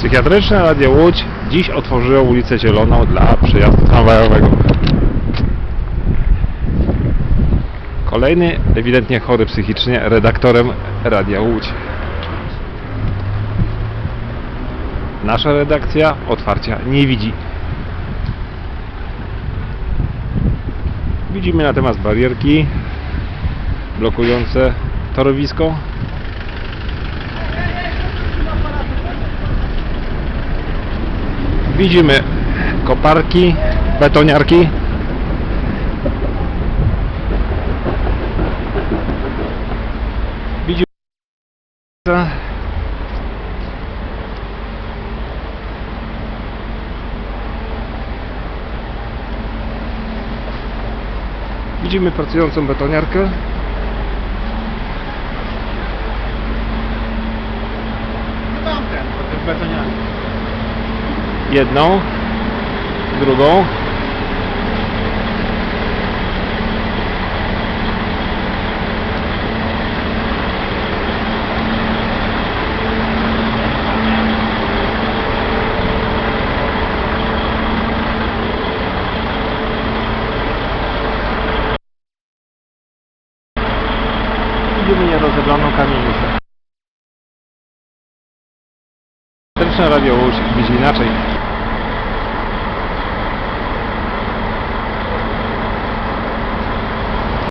Psychiatryczne Radio Łódź dziś otworzyło ulicę Zieloną dla przejazdu tramwajowego. Kolejny, ewidentnie chory psychicznie, redaktorem Radia Łódź. Nasza redakcja otwarcia nie widzi. Widzimy natomiast barierki blokujące torowisko. Widzimy koparki, betoniarki. Widzimy pracującą betoniarkę. Po tym betoniarze. Jedną, drugą. Widzimy nierozeblaną kamienicę. Elektryczne radio Łódź widzi inaczej.